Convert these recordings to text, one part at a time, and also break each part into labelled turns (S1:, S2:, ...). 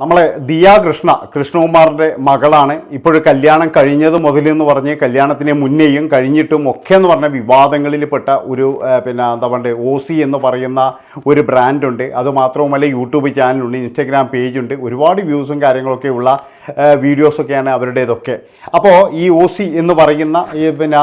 S1: നമ്മളെ ദിയ കൃഷ്ണ കൃഷ്ണകുമാറിന്റെ മകളാണ്. ഇപ്പോഴും കല്യാണം കഴിഞ്ഞത് മുതലെന്ന് പറഞ്ഞ് കല്യാണത്തിന് മുന്നേയും കഴിഞ്ഞിട്ടും ഒക്കെ എന്ന് പറഞ്ഞ വിവാദങ്ങളിൽ പെട്ട ഒരു പിന്നെ എന്താ പറയുക ഒ സി എന്ന് പറയുന്ന ഒരു ബ്രാൻഡുണ്ട്. അതുമാത്രവുമല്ല യൂട്യൂബ് ചാനലുണ്ട് ഇൻസ്റ്റഗ്രാം പേജുണ്ട്. ഒരുപാട് വ്യൂസും കാര്യങ്ങളൊക്കെ ഉള്ള വീഡിയോസൊക്കെയാണ് അവരുടേതൊക്കെ. അപ്പോൾ ഈ ഒ സി എന്ന് പറയുന്ന ഈ പിന്നെ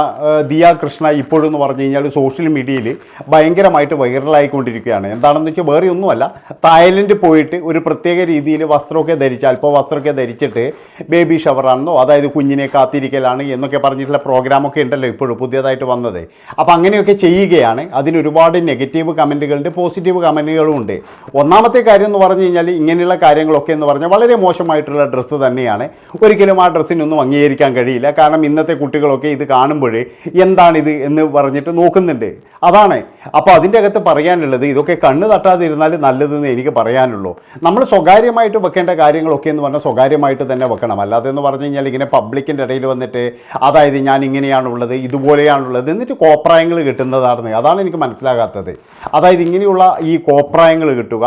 S1: ദിയ കൃഷ്ണ ഇപ്പോഴും എന്ന് പറഞ്ഞു കഴിഞ്ഞാൽ സോഷ്യൽ മീഡിയയിൽ ഭയങ്കരമായിട്ട് വൈറലായിക്കൊണ്ടിരിക്കുകയാണ്. എന്താണെന്ന് വെച്ചാൽ വേറെ ഒന്നുമല്ല തായ്ലൻഡ് പോയിട്ട് ഒരു പ്രത്യേക രീതിയിൽ വസ്ത്രമൊക്കെ ധരിച്ച് അല്പ വസ്ത്രമൊക്കെ ധരിച്ചിട്ട് ബേബി ഷവറാണെന്നോ അതായത് കുഞ്ഞിനെ കാത്തിരിക്കലാണ് എന്നൊക്കെ പറഞ്ഞിട്ടുള്ള പ്രോഗ്രാമൊക്കെ ഉണ്ടല്ലോ ഇപ്പോഴും പുതിയതായിട്ട് വന്നത്. അപ്പോൾ അങ്ങനെയൊക്കെ ചെയ്യുകയാണ്. അതിനൊരുപാട് നെഗറ്റീവ് കമന്റുകളുണ്ട് പോസിറ്റീവ് കമന്റുകളും ഉണ്ട്. ഒന്നാമത്തെ കാര്യം എന്ന് പറഞ്ഞു കഴിഞ്ഞാൽ ഇങ്ങനെയുള്ള കാര്യങ്ങളൊക്കെ എന്ന് പറഞ്ഞാൽ വളരെ മോശമായിട്ടുള്ള ഡ്രസ്സ് തന്നെയാണ്. ഒരിക്കലും ആ ഡ്രസ്സിനൊന്നും അംഗീകരിക്കാൻ കഴിയില്ല. കാരണം ഇന്നത്തെ കുട്ടികളൊക്കെ ഇത് കാണുമ്പോൾ എന്താണിത് എന്ന് പറഞ്ഞിട്ട് നോക്കുന്നുണ്ട്. അതാണ്. അപ്പോൾ അതിന്റെ അകത്ത് പറയാനുള്ളത് ഇതൊക്കെ കണ്ണ് തട്ടാതിരുന്നാൽ നല്ലതെന്ന് എനിക്ക് പറയാനുള്ളൂ. നമ്മൾ സ്വകാര്യമായിട്ട് വെക്കേണ്ട കാര്യങ്ങളൊക്കെ എന്ന് പറഞ്ഞാൽ സ്വകാര്യമായിട്ട് തന്നെ വെക്കണം. അല്ലാതെ എന്ന് പറഞ്ഞു കഴിഞ്ഞാൽ ഇങ്ങനെ പബ്ലിക്കിന്റെ ഇടയിൽ വന്നിട്ട് അതായത് ഞാൻ ഇങ്ങനെയാണുള്ളത് ഇതുപോലെയാണുള്ളത് എന്നിട്ട് കോപ്രായങ്ങൾ കിട്ടുന്നതാണ് അതാണ് എനിക്ക് മനസ്സിലാകാത്തത്. അതായത് ഇങ്ങനെയുള്ള ഈ കോപ്രായങ്ങൾ കിട്ടുക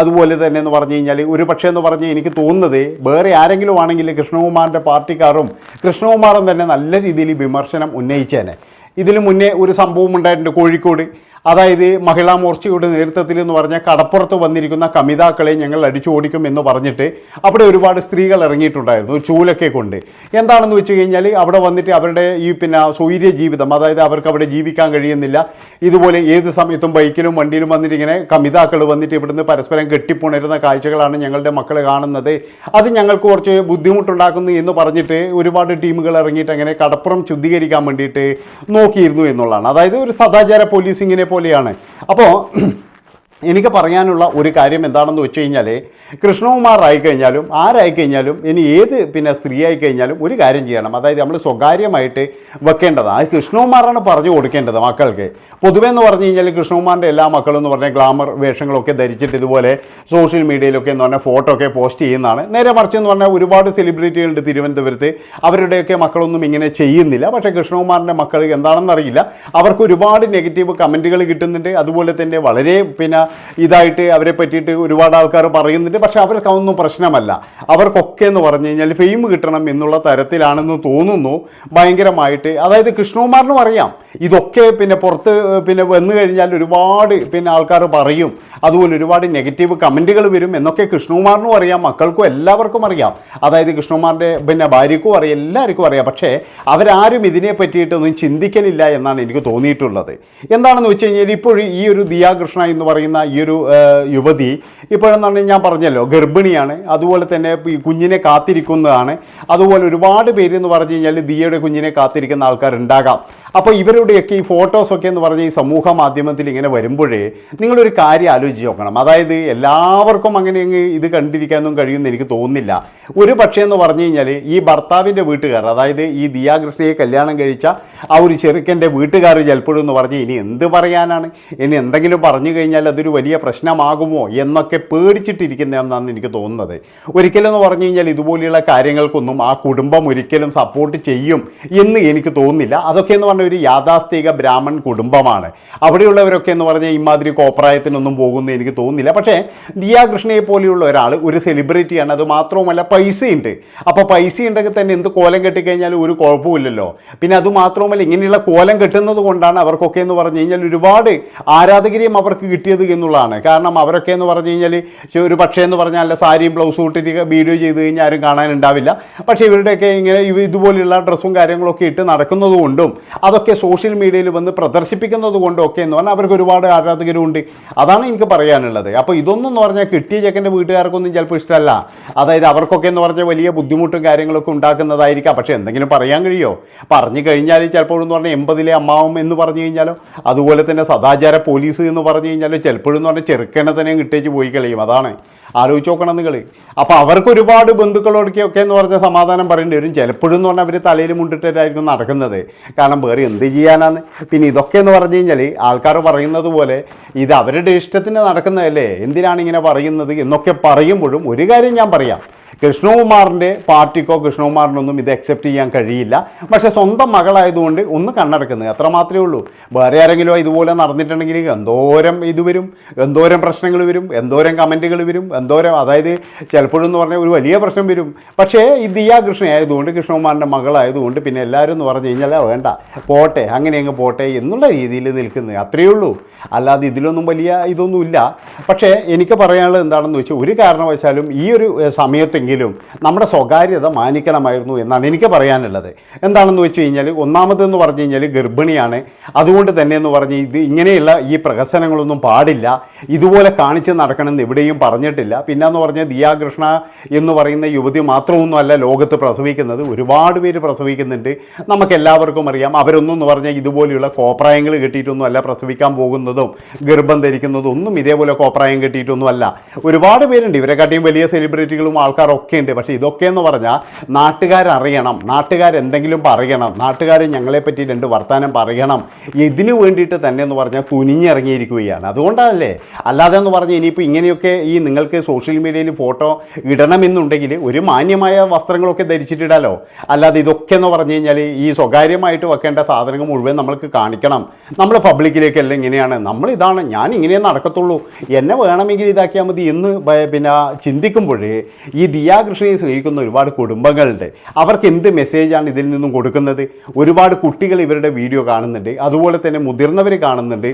S1: അതുപോലെ തന്നെ എന്ന് പറഞ്ഞു കഴിഞ്ഞാൽ ഒരു പക്ഷേ എന്ന് പറഞ്ഞാൽ എനിക്ക് തോന്നുന്നത് വേറെ ആരെങ്കിലും ആണെങ്കിൽ കൃഷ്ണകുമാറിന്റെ പാർട്ടിക്കാരും കൃഷ്ണകുമാറും തന്നെ നല്ല രീതിയിൽ വിമർശനം ഉന്നയിച്ചേനെ. ഇതിനു മുന്നേ ഒരു സംഭവം ഉണ്ടായിട്ടുണ്ട് കോഴിക്കോട്. അതായത് മഹിളാ മോർച്ചയുടെ നേതൃത്വത്തിൽ എന്ന് പറഞ്ഞാൽ കടപ്പുറത്ത് വന്നിരിക്കുന്ന കമിതാക്കളെ ഞങ്ങൾ അടിച്ചു ഓടിക്കും എന്ന് പറഞ്ഞിട്ട് അവിടെ ഒരുപാട് സ്ത്രീകൾ ഇറങ്ങിയിട്ടുണ്ടായിരുന്നു ചൂലൊക്കെ കൊണ്ട്. എന്താണെന്ന് വെച്ച് കഴിഞ്ഞാൽ അവിടെ വന്നിട്ട് അവരുടെ ഈ പിന്നെ സ്വൈര്യ ജീവിതം അതായത് അവർക്ക് അവിടെ ജീവിക്കാൻ കഴിയുന്നില്ല. ഇതുപോലെ ഏത് സമയത്തും ബൈക്കിലും വണ്ടിയിലും വന്നിട്ട് ഇങ്ങനെ കമിതാക്കൾ വന്നിട്ട് ഇവിടുന്ന് പരസ്പരം കെട്ടിപ്പുണരുന്ന കാഴ്ചകളാണ് ഞങ്ങളുടെ മക്കൾ കാണുന്നത്. അത് ഞങ്ങൾക്ക് കുറച്ച് ബുദ്ധിമുട്ടുണ്ടാക്കുന്നു എന്ന് പറഞ്ഞിട്ട് ഒരുപാട് ടീമുകൾ ഇറങ്ങിയിട്ട് അങ്ങനെ കടപ്പുറം ശുദ്ധീകരിക്കാൻ വേണ്ടിയിട്ട് നോക്കിയിരുന്നു എന്നുള്ളതാണ്. അതായത് ഒരു സദാചാര പോലീസിങ്ങിനെ പോലെയാണ്. അപ്പോൾ എനിക്ക് പറയാനുള്ള ഒരു കാര്യം എന്താണെന്ന് വെച്ച് കഴിഞ്ഞാൽ കൃഷ്ണകുമാർ ആയിക്കഴിഞ്ഞാലും ആരായിക്കഴിഞ്ഞാലും ഇനി ഏത് പിന്നെ സ്ത്രീ ആയിക്കഴിഞ്ഞാലും ഒരു കാര്യം ചെയ്യണം. അതായത് നമ്മൾ സ്വകാര്യമായിട്ട് വെക്കേണ്ടതാണ് അത് കൃഷ്ണകുമാറാണ് പറഞ്ഞു കൊടുക്കേണ്ടത് മക്കൾക്ക്. പൊതുവേ എന്ന് പറഞ്ഞു കഴിഞ്ഞാൽ കൃഷ്ണകുമാറിന്റെ എല്ലാ മക്കളും എന്ന് പറഞ്ഞാൽ ഗ്ലാമർ വേഷങ്ങളൊക്കെ ധരിച്ചിട്ട് ഇതുപോലെ സോഷ്യൽ മീഡിയയിലൊക്കെ എന്ന് പറഞ്ഞാൽ ഫോട്ടോ ഒക്കെ പോസ്റ്റ് ചെയ്യുന്നതാണ്. നേരെ മറിച്ച് എന്ന് പറഞ്ഞാൽ ഒരുപാട് സെലിബ്രിറ്റികളുണ്ട് തിരുവനന്തപുരത്ത്. അവരുടെയൊക്കെ മക്കളൊന്നും ഇങ്ങനെ ചെയ്യുന്നില്ല. പക്ഷേ കൃഷ്ണകുമാറിന്റെ മക്കൾ എന്താണെന്നറിയില്ല അവർക്ക് ഒരുപാട് നെഗറ്റീവ് കമന്റുകൾ കിട്ടുന്നുണ്ട്. അതുപോലെ തന്നെ വളരെ പിന്നെ ഇതായിട്ട് അവരെ പറ്റിയിട്ട് ഒരുപാട് ആൾക്കാർ പറയുന്നുണ്ട്. പക്ഷേ അവർക്ക് അതൊന്നും പ്രശ്നമല്ല. അവർക്കൊക്കെ എന്ന് പറഞ്ഞു കഴിഞ്ഞാൽ ഫെയിം കിട്ടണം എന്നുള്ള തരത്തിലാണെന്ന് തോന്നുന്നു ഭയങ്കരമായിട്ട്. അതായത് കൃഷ്ണകുമാറിനും അറിയാം. ഇതൊക്കെ പിന്നെ പുറത്ത് പിന്നെ വന്നു കഴിഞ്ഞാൽ ഒരുപാട് പിന്നെ ആൾക്കാർ പറയും. അതുപോലെ ഒരുപാട് നെഗറ്റീവ് കമന്റുകൾ വരും എന്നൊക്കെ കൃഷ്ണകുമാറിനും അറിയാം. മക്കൾക്കും എല്ലാവർക്കും അറിയാം. അതായത് കൃഷ്ണകുമാറിന്റെ പിന്നെ ഭാര്യക്കും അറിയാം. എല്ലാവർക്കും അറിയാം. പക്ഷേ അവരാരും ഇതിനെ പറ്റിയിട്ടൊന്നും ചിന്തിക്കലില്ല എന്നാണ് എനിക്ക് തോന്നിയിട്ടുള്ളത്. എന്താണെന്ന് വെച്ച് കഴിഞ്ഞാൽ ഇപ്പോൾ ഈ ഒരു ദിയാകൃഷ്ണ എന്ന് പറയുന്ന ഈ ഒരു യുവതി ഇപ്പോഴെന്നാണ് ഞാൻ പറഞ്ഞല്ലോ ഗർഭിണിയാണ്. അതുപോലെ തന്നെ ഈ കുഞ്ഞിനെ കാത്തിരിക്കുന്നതാണ്. അതുപോലെ ഒരുപാട് പേര് എന്ന് പറഞ്ഞു കഴിഞ്ഞാൽ ദിയയുടെ കുഞ്ഞിനെ കാത്തിരിക്കുന്ന ആൾക്കാരുണ്ടാകാം. അപ്പോൾ ഇവരുടെയൊക്കെ ഈ ഫോട്ടോസൊക്കെ എന്ന് പറഞ്ഞാൽ ഈ സമൂഹ മാധ്യമത്തിൽ ഇങ്ങനെ വരുമ്പോഴേ നിങ്ങളൊരു കാര്യം ആലോചിച്ച് നോക്കണം. അതായത് എല്ലാവർക്കും അങ്ങനെ അങ്ങ് ഇത് കണ്ടിരിക്കാനൊന്നും കഴിയുമെന്ന് എനിക്ക് തോന്നുന്നില്ല. ഒരു പക്ഷേ എന്ന് പറഞ്ഞു കഴിഞ്ഞാൽ ഈ ഭർത്താവിന്റെ വീട്ടുകാർ അതായത് ഈ ദിയാകൃഷ്ണയെ കല്യാണം കഴിച്ച ആ ഒരു ചെറുക്കന്റെ വീട്ടുകാർ ചിലപ്പോഴും എന്ന് പറഞ്ഞ് ഇനി എന്ത് പറയാനാണ്? ഇനി എന്തെങ്കിലും പറഞ്ഞു കഴിഞ്ഞാൽ അതൊരു വലിയ പ്രശ്നമാകുമോ എന്നൊക്കെ പേടിച്ചിട്ടിരിക്കുന്നതെന്നാണ് എനിക്ക് തോന്നുന്നത്. ഒരിക്കലും എന്ന് പറഞ്ഞു കഴിഞ്ഞാൽ ഇതുപോലെയുള്ള കാര്യങ്ങൾക്കൊന്നും ആ കുടുംബം ഒരിക്കലും സപ്പോർട്ട് ചെയ്യും എന്ന് എനിക്ക് തോന്നുന്നില്ല. അതൊക്കെ എന്ന് പറഞ്ഞ ഒരു യാഥാസ്ഥിക ബ്രാഹ്മൺ കുടുംബമാണ്. അവിടെയുള്ളവരൊക്കെ എന്ന് പറഞ്ഞാൽ ഇമാതിരി കോപ്രായത്തിനൊന്നും പോകുന്നു എനിക്ക് തോന്നുന്നില്ല. പക്ഷേ ദിയാകൃഷ്ണയെ പോലെയുള്ള ഒരാൾ ഒരു സെലിബ്രിറ്റിയാണ് അത് മാത്രവുമല്ല പൈസയുണ്ട്. അപ്പോൾ പൈസ ഉണ്ടെങ്കിൽ തന്നെ എന്ത് കോലം കെട്ടിക്കഴിഞ്ഞാൽ ഒരു കുഴപ്പമില്ലല്ലോ പിന്നെ അത് മാത്രവുമല്ല ഇങ്ങനെയുള്ള കോലം കെട്ടുന്നത് കൊണ്ടാണ് അവർക്കൊക്കെ എന്ന് പറഞ്ഞു കഴിഞ്ഞാൽ ഒരുപാട് ആരാധകരെയും അവർക്ക് കിട്ടിയത് എന്നുള്ളതാണ്. കാരണം അവരൊക്കെ എന്ന് പറഞ്ഞു കഴിഞ്ഞാൽ ഒരു പക്ഷേ എന്ന് പറഞ്ഞാൽ സാരിയും ബ്ലൗസും ഇട്ടിട്ട് വീഡിയോ ചെയ്ത് കഴിഞ്ഞാൽ ആരും കാണാനുണ്ടാവില്ല. പക്ഷേ ഇവരുടെയൊക്കെ ഇങ്ങനെ ഇതുപോലെയുള്ള ഡ്രസ്സും കാര്യങ്ങളൊക്കെ ഇട്ട് നടക്കുന്നത് കൊണ്ടും അതൊക്കെ സോഷ്യൽ മീഡിയയിൽ വന്ന് പ്രദർശിപ്പിക്കുന്നത് കൊണ്ടൊക്കെ എന്ന് പറഞ്ഞാൽ അവർക്ക് ഒരുപാട് ആരാധകരുണ്ട്. അതാണ് എനിക്ക് പറയാനുള്ളത്. അപ്പോൾ ഇതൊന്നും എന്ന് പറഞ്ഞാൽ കിട്ടിയ ചെക്കന്റെ വീട്ടുകാർക്കൊന്നും ചിലപ്പോൾ ഇഷ്ടമല്ല. അതായത് അവർക്കൊക്കെ എന്ന് പറഞ്ഞാൽ വലിയ ബുദ്ധിമുട്ടും കാര്യങ്ങളൊക്കെ ഉണ്ടാക്കുന്നതായിരിക്കാം. പക്ഷേ എന്തെങ്കിലും പറയാൻ കഴിയോ? പറഞ്ഞു കഴിഞ്ഞാൽ ചിലപ്പോഴും എന്ന് പറഞ്ഞാൽ എൺപതിലെ അമ്മാവും എന്ന് പറഞ്ഞു കഴിഞ്ഞാലോ അതുപോലെ തന്നെ സദാചാര പോലീസ് എന്ന് പറഞ്ഞു കഴിഞ്ഞാലോ ചിലപ്പോഴും എന്ന് പറഞ്ഞാൽ ചെറുക്കനെ തന്നെ കിട്ടേച്ച് പോയി കളയും. അതാണ്. ആലോചിച്ച് നോക്കണം നിങ്ങൾ അപ്പോൾ അവർക്ക് ഒരുപാട് ബന്ധുക്കളോടൊക്കെ ഒക്കെ എന്ന് പറഞ്ഞാൽ സമാധാനം പറയേണ്ടി വരും. ചിലപ്പോഴും എന്ന് പറഞ്ഞാൽ അവർ തലയിൽ മുണ്ടിട്ടായിരിക്കും നടക്കുന്നത്. കാരണം വേറെ എന്ത് ചെയ്യാനാണ് പിന്നെ ഇതൊക്കെ എന്ന് പറഞ്ഞു കഴിഞ്ഞാൽ ആൾക്കാർ പറയുന്നത് പോലെ ഇത് അവരുടെ ഇഷ്ടത്തിന് നടക്കുന്നതല്ലേ? എന്തിനാണ് ഇങ്ങനെ പറയുന്നത് എന്നൊക്കെ പറയുമ്പോഴും ഒരു കാര്യം ഞാൻ പറയാം. കൃഷ്ണകുമാറിന്റെ പാർട്ടിക്കോ കൃഷ്ണകുമാറിനൊന്നും ഇത് അക്സെപ്റ്റ് ചെയ്യാൻ കഴിയില്ല. പക്ഷേ സ്വന്തം മകളായതുകൊണ്ട് ഒന്ന് കണ്ണടക്കുന്നത് അത്ര മാത്രമേ ഉള്ളൂ. വേറെ ആരെങ്കിലും ഇതുപോലെ നടന്നിട്ടുണ്ടെങ്കിൽ എന്തോരം ഇത് വരും എന്തോരം പ്രശ്നങ്ങൾ വരും എന്തോരം കമന്റുകൾ വരും എന്തോരം അതായത് ചിലപ്പോഴെന്ന് പറഞ്ഞാൽ ഒരു വലിയ പ്രശ്നം വരും. പക്ഷേ ഈ ദിയാ കൃഷ്ണ ആയതുകൊണ്ട് കൃഷ്ണകുമാറിന്റെ മകളായതുകൊണ്ട് പിന്നെ എല്ലാവരും എന്ന് പറഞ്ഞു കഴിഞ്ഞാൽ വേണ്ട പോട്ടെ അങ്ങനെ അങ്ങ് പോട്ടെ എന്നുള്ള രീതിയിൽ നിൽക്കുന്നത് അത്രയേ ഉള്ളൂ. അല്ലാതെ ഇതിലൊന്നും വലിയ ഇതൊന്നുമില്ല. പക്ഷേ എനിക്ക് പറയാനുള്ളത് എന്താണെന്ന് വെച്ചാൽ ഒരു കാരണവശാലും ഈ ഒരു ഏഹ്, സമയത്തെങ്കിലും നമ്മുടെ സ്വകാര്യത മാനിക്കണമായിരുന്നു എന്നാണ് എനിക്ക് പറയാനുള്ളത്. എന്താണെന്ന് വെച്ച് കഴിഞ്ഞാൽ ഒന്നാമതെന്ന് പറഞ്ഞു കഴിഞ്ഞാൽ ഗർഭിണിയാണ്. അതുകൊണ്ട് തന്നെ എന്ന് പറഞ്ഞ് ഇത് ഇങ്ങനെയുള്ള ഈ പ്രഹസനങ്ങളൊന്നും പാടില്ല. ഇതുപോലെ കാണിച്ച് നടക്കണമെന്ന് എവിടെയും പറഞ്ഞിട്ടില്ല. പിന്നെന്ന് പറഞ്ഞാൽ ദിയാകൃഷ്ണ എന്ന് പറയുന്ന യുവതി മാത്രമൊന്നുമല്ല ലോകത്ത് പ്രസവിക്കുന്നത്. ഒരുപാട് പേര് പ്രസവിക്കുന്നുണ്ട്. നമുക്ക് എല്ലാവർക്കും അറിയാം. അവരൊന്നും എന്ന് പറഞ്ഞാൽ ഇതുപോലെയുള്ള കോപ്രായങ്ങൾ കിട്ടിയിട്ടൊന്നും അല്ല പ്രസവിക്കാൻ പോകുന്നതും ഗർഭം ധരിക്കുന്നതും ഒന്നും ഇതേപോലെ കോപ്രായം കിട്ടിയിട്ടൊന്നും അല്ല ഒരുപാട് പേരുണ്ട്. ഇവരെക്കാട്ടിയും വലിയ സെലിബ്രിറ്റികളും ആൾക്കാരൊക്കെ ഉണ്ട് പക്ഷേ ഇതൊക്കെ എന്ന് പറഞ്ഞാൽ നാട്ടുകാരറിയണം. നാട്ടുകാരെന്തെങ്കിലും പറയണം. നാട്ടുകാർ ഞങ്ങളെ പറ്റി രണ്ട് വർത്തമാനം പറയണം. ഇതിനു വേണ്ടിയിട്ട് തന്നെ എന്ന് പറഞ്ഞാൽ കുനിഞ്ഞിറങ്ങിയിരിക്കുകയാണ്. അതുകൊണ്ടല്ലേ? അല്ലാതെ എന്ന് പറഞ്ഞാൽ ഇനിയിപ്പോൾ ഇങ്ങനെയൊക്കെ ഈ നിങ്ങൾക്ക് സോഷ്യൽ മീഡിയയിൽ ഫോട്ടോ ഇടണമെന്നുണ്ടെങ്കിൽ ഒരു മാന്യമായ വസ്ത്രങ്ങളൊക്കെ ധരിച്ചിട്ടിടാലോ? അല്ലാതെ ഇതൊക്കെ എന്ന് പറഞ്ഞു കഴിഞ്ഞാൽ ഈ സ്വകാര്യമായിട്ട് വെക്കേണ്ട സാധനങ്ങൾ മുഴുവൻ നമ്മൾക്ക് കാണിക്കണം. നമ്മൾ പബ്ലിക്കിലേക്കല്ല ഇങ്ങനെയാണ്? നമ്മൾ ഇതാണ്. ഞാൻ ഇങ്ങനെ നടക്കത്തുള്ളൂ. എന്നെ വേണമെങ്കിൽ ഇതാക്കിയാൽ മതി എന്ന് പിന്നെ ചിന്തിക്കുമ്പോഴേ ഈ ദിയാകൃഷ്ണയെ സ്നേഹിക്കുന്ന ഒരുപാട് കുടുംബങ്ങളുണ്ട്. അവർക്ക് എന്ത് മെസ്സേജാണ് ഇതിൽ നിന്നും കൊടുക്കുന്നത്? ഒരുപാട് കുട്ടികൾ ഇവരുടെ വീഡിയോ കാണുന്നുണ്ട്. അതുപോലെ തന്നെ മുതിർന്നവർ കാണുന്നുണ്ട്.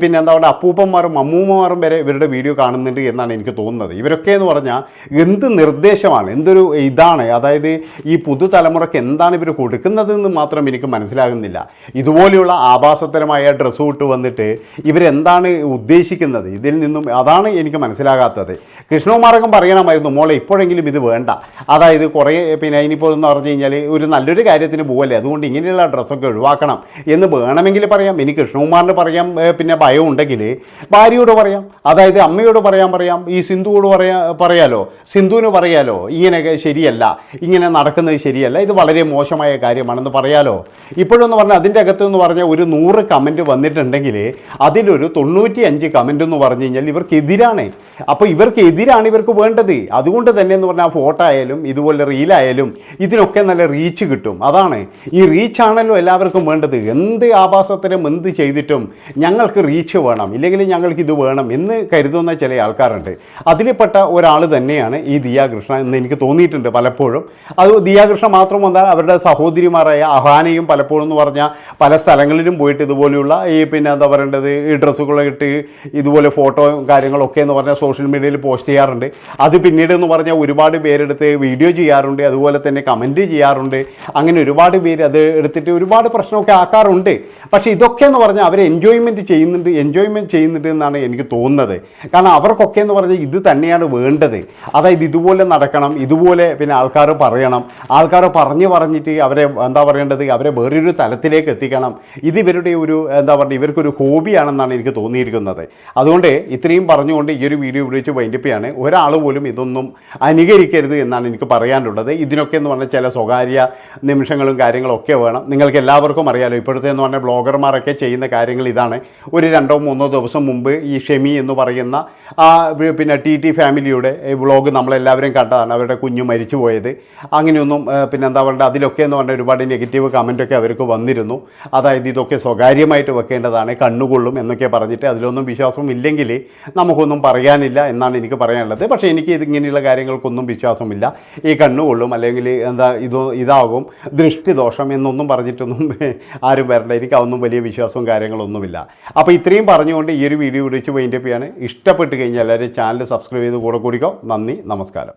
S1: പിന്നെ എന്താ പറയുക അപ്പൂപ്പന്മാരും അമ്മൂമ്മമാരും വരെ ഇവരുടെ വീഡിയോ കാണുന്നുണ്ട് എന്നാണ് എനിക്ക് തോന്നുന്നത്. ഇവരൊക്കെ എന്ന് പറഞ്ഞാൽ എന്ത് നിർദ്ദേശമാണ്? എന്തൊരു ഇതാണ്? അതായത് ഈ പുതുതലമുറയ്ക്ക് എന്താണ് ഇവർ കൊടുക്കുന്നത് എന്ന് മാത്രം എനിക്ക് മനസ്സിലാകുന്നില്ല. ഇതുപോലെയുള്ള ആഭാസത്തരമായ ഡ്രസ്സ് ഇട്ട് വന്നിട്ട് ഇവരെന്താണ് ഉദ്ദേശിക്കുന്നത്? ഇതിൽ നിന്നും അതാണ് എനിക്ക് മനസ്സിലാകാത്തത്. കൃഷ്ണകുമാരകം പറയണമായിരുന്നു മോളെ ഇപ്പോഴെങ്കിലും ഇത് വേണ്ട. അതായത് കുറേ പിന്നെ ഇനിയിപ്പോൾ എന്ന് പറഞ്ഞു കഴിഞ്ഞാൽ ഒരു നല്ലൊരു കാര്യത്തിന് പോകല്ലേ അതുകൊണ്ട് ഇങ്ങനെയുള്ള ഡ്രസ്സൊക്കെ ഒഴിവാക്കണം എന്ന് വേണമെങ്കിൽ പറയാം. ഇനി കൃഷ്ണകുമാറിന് പറയാം പിന്നെ ഭയം ഉണ്ടെങ്കിൽ ഭാര്യയോട് പറയാം. അതായത് അമ്മയോട് പറയാൻ പറയാം. ഈ സിന്ധുവോട് പറയാ പറയാലോ? സിന്ധുവിന് പറയാലോ? ഇങ്ങനെയൊക്കെ ശരിയല്ല. ഇങ്ങനെ നടക്കുന്നത് ശരിയല്ല. ഇത് വളരെ മോശമായ കാര്യമാണെന്ന് പറയാലോ? ഇപ്പോഴെന്ന് പറഞ്ഞാൽ അതിന്റെ അകത്ത് എന്ന് പറഞ്ഞാൽ ഒരു നൂറ് കമന്റ് വന്നിട്ടുണ്ടെങ്കിൽ അതിലൊരു തൊണ്ണൂറ്റി അഞ്ച് കമന്റ് എന്ന് പറഞ്ഞു കഴിഞ്ഞാൽ ഇവർക്കെതിരാണ്. അപ്പോൾ ഇവർക്കെതിരാണ് ഇവർക്ക് വേണ്ടത്. അതുകൊണ്ട് തന്നെ എന്ന് പറഞ്ഞാൽ ഫോട്ടോ ആയാലും ഇതുപോലെ റീലായാലും ഇതിനൊക്കെ നല്ല റീച്ച് കിട്ടും. അതാണ്. ഈ റീച്ചാണല്ലോ എല്ലാവർക്കും വേണ്ടത്. എന്ത് ആഭാസത്തിനും എന്ത് ചെയ്തിട്ടും ഞങ്ങൾക്ക് റീച്ച് വേണം. ഇല്ലെങ്കിൽ ഞങ്ങൾക്ക് ഇത് വേണം എന്ന് കരുതുന്ന ചില ആൾക്കാരുണ്ട്. അതിൽപ്പെട്ട ഒരാൾ തന്നെയാണ് ഈ ദിയാകൃഷ്ണ എന്ന് എനിക്ക് തോന്നിയിട്ടുണ്ട് പലപ്പോഴും. അത് ദിയാകൃഷ്ണ മാത്രം വന്നാൽ അവരുടെ സഹോദരിമാരായ അഹാനയും പലപ്പോഴും എന്ന് പറഞ്ഞാൽ പല സ്ഥലങ്ങളിലും പോയിട്ട് ഇതുപോലെയുള്ള ഈ പിന്നെ എന്താ പറയേണ്ടത് ഈ ഡ്രസ്സുകളൊക്കെ ഇട്ട് ഇതുപോലെ ഫോട്ടോയും കാര്യങ്ങളൊക്കെ എന്ന് പറഞ്ഞാൽ സോഷ്യൽ മീഡിയയിൽ പോസ്റ്റ് ചെയ്യാറുണ്ട്. അത് പിന്നീട് എന്ന് പറഞ്ഞാൽ ഒരുപാട് പേരെടുത്ത് വീഡിയോ ചെയ്യാറുണ്ട്. അതുപോലെ തന്നെ കമന്റ് ചെയ്യാറുണ്ട്. അങ്ങനെ ഒരുപാട് പേര് അത് എടുത്തിട്ട് ഒരുപാട് പ്രശ്നമൊക്കെ ആക്കാറുണ്ട്. പക്ഷേ ഇതൊക്കെ എന്ന് പറഞ്ഞാൽ അവർ എൻജോയ്മെന്റ് ചെയ്യുന്നുണ്ട് എൻജോയ്മെന്റ് ചെയ്യുന്നുണ്ട് എന്നാണ് എനിക്ക് തോന്നുന്നത്. കാരണം അവർക്കൊക്കെ എന്ന് പറഞ്ഞാൽ ഇത് തന്നെയാണ് വേണ്ടത്. അതായത് ഇതുപോലെ നടക്കണം ഇതുപോലെ പിന്നെ ആൾക്കാർ പറയണം. ആൾക്കാർ പറഞ്ഞ് പറഞ്ഞിട്ട് അവരെ എന്താ പറയേണ്ടത്? അവരെ വേറൊരു തലത്തിലേക്ക് എത്തിക്കണം. ഇത് ഇവരുടെ ഒരു എന്താ പറയുക ഇവർക്കൊരു ഹോബിയാണെന്നാണ് എനിക്ക് തോന്നിയിരിക്കുന്നത്. അതുകൊണ്ട് ഇത്രയും പറഞ്ഞുകൊണ്ട് ഈ ഒരു വീഡിയോ വിളിച്ച് ചെയ്യാണ്. ഒരാൾ പോലും ഇതൊന്നും അനുകരിക്കരുത് എന്നാണ് എനിക്ക് പറയാനുള്ളത്. ഇതിനൊക്കെ എന്ന് പറഞ്ഞാൽ ചില സ്വകാര്യ നിമിഷങ്ങളും കാര്യങ്ങളൊക്കെ വേണം. നിങ്ങൾക്ക് എല്ലാവർക്കും അറിയാലോ ഇപ്പോഴത്തെ എന്ന് പറഞ്ഞാൽ ബ്ലോഗർമാരൊക്കെ ചെയ്യുന്ന കാര്യങ്ങൾ ഇതാണ്. ഒരു രണ്ടോ മൂന്നോ ദിവസം മുമ്പ് ഈ ഷെമി എന്ന് പറയുന്ന ആ പിന്നെ ടി ടി ഫാമിലിയുടെ വ്ളോഗ് നമ്മളെല്ലാവരും കണ്ടതാണ്. അവരുടെ കുഞ്ഞു മരിച്ചു പോയത്. അങ്ങനെയൊന്നും പിന്നെ എന്താ പറയുക അതിലൊക്കെ എന്ന് പറഞ്ഞാൽ ഒരുപാട് നെഗറ്റീവ് കമന്റൊക്കെ അവർക്ക് വന്നിരുന്നു. അതായത് ഇതൊക്കെ സ്വകാര്യമായിട്ട് വെക്കേണ്ടതാണ് കണ്ണുകൊള്ളും എന്നൊക്കെ പറഞ്ഞിട്ട് അതിലൊന്നും വിശ്വാസം ഇല്ലെങ്കിൽ നമുക്കൊന്നും പറയാനില്ല എന്നാണ് എനിക്ക് പറയാനുള്ളത്. പക്ഷേ എനിക്ക് ഇത് ഇങ്ങനെയുള്ള കാര്യങ്ങൾക്കൊന്നും വിശ്വാസമില്ല. ഈ കണ്ണുകൊള്ളും അല്ലെങ്കിൽ എന്താ ഇത് ഇതാകും ദൃഷ്ടിദോഷം എന്നൊന്നും പറഞ്ഞിട്ടൊന്നും ആരും വരണ്ട. എനിക്ക് അതൊന്നും വലിയ വിശ്വാസവും കാര്യങ്ങളൊന്നുമില്ല. അപ്പോൾ ഇത്രയും പറഞ്ഞുകൊണ്ട് ഈ ഒരു വീഡിയോ വിളിച്ച് വൈൻഡപ്പ് ഇഷ്ടപ്പെട്ട് കഴിഞ്ഞാൽ എല്ലാവരും ചാനൽ സബ്സ്ക്രൈബ് ചെയ്ത് കൂടെ കൂടിക്കോ. നന്ദി നമസ്കാരം.